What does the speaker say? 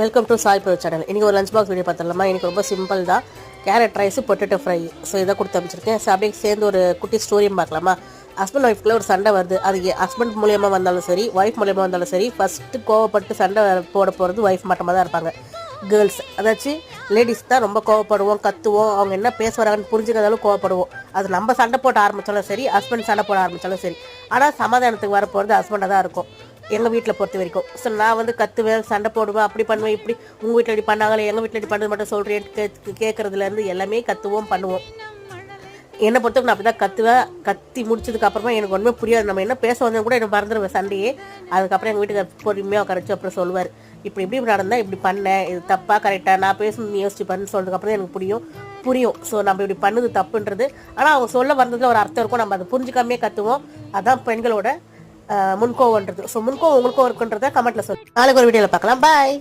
Welcome to Sai bro channel இன்றைக்கி ஒரு lunch box video பார்த்துடலாமா? எனக்கு ரொம்ப சிம்பிள் தான். Carrot rice potato fry so இதை கொடுத்து அமைச்சிருக்கேன். ஸோ அப்படியே சேர்ந்து ஒரு குட்டி ஸ்டோரியும் பார்க்கலாமா? ஹஸ்பண்ட் ஒய்ஃப்குள்ள ஒரு சண்டை வருது. அது ஹஸ்பண்ட் மூலியமாக வந்தாலும் சரி ஒய்ஃப் மூலியமாக வந்தாலும் சரி ஃபஸ்ட்டு கோவப்பட்டு சண்டை போட போகிறது ஒய்ஃப் மட்டுமாக தான் இருப்பாங்க. கேர்ள்ஸ் அதாச்சும் லேடிஸ் தான் ரொம்ப கோவப்படுவோம் கத்துவோம். அவங்க என்ன பேச வராங்கன்னு புரிஞ்சுக்கிறதாலும் கோவப்படுவோம். அது நம்ம சண்டை போட ஆரம்பித்தாலும் சரி ஹஸ்பண்ட் சண்டை போட ஆரம்பித்தாலும் சரி. ஆனால் சமாதானத்துக்கு வர போகிறது ஹஸ்பண்டாக தான் இருக்கும். எங்கள் வீட்டில் பொறுத்த வரைக்கும். ஸோ நான் வந்து கத்துவேன் சண்டை போடுவேன் அப்படி பண்ணுவேன் இப்படி. உங்கள் வீட்டில் இப்படி பண்ணாங்களே எங்கள் வீட்டில் இப்படி பண்ணது மட்டும் சொல்கிறேன் கே கேட்குறதுலேருந்து எல்லாமே கத்துவோம் பண்ணுவோம். என்னை பொறுத்தவரைக்கும் நான் அப்படி தான் கத்துவேன். கத்தி முடிச்சதுக்கு அப்புறமா எனக்கு ஒன்றுமே புரியாது. நம்ம என்ன பேச வந்தோம் கூட எனக்கு மறந்துடுவேன் சண்டையே. அதுக்கப்புறம் எங்கள் வீட்டுக்கு பொறுமையாக உட்காரச்சு அப்புறம் சொல்லுவார் இப்படி இப்படி நடந்தால் இப்படி பண்ணேன் இது தப்பாக கரெக்டாக நான் பேசணும் நீ யோசிச்சு பண்ணு சொல்கிறதுக்கப்புறம் எனக்கு புரியும். புரியும். ஸோ நம்ம இப்படி பண்ணது தப்புன்றது. ஆனால் அவங்க சொல்ல வந்ததில் ஒரு அர்த்தம் இருக்கும். நம்ம அதை புரிஞ்சுக்காமே கற்றுவோம் அதான் பெண்களோட முன்கோவன்றது ஸோ முன்கோவம் உங்களுக்கும் இருக்குன்றத கமெண்ட்ல சொல்லு. நாளைக்கு ஒரு வீடியோவில் பார்க்கலாம். பாய்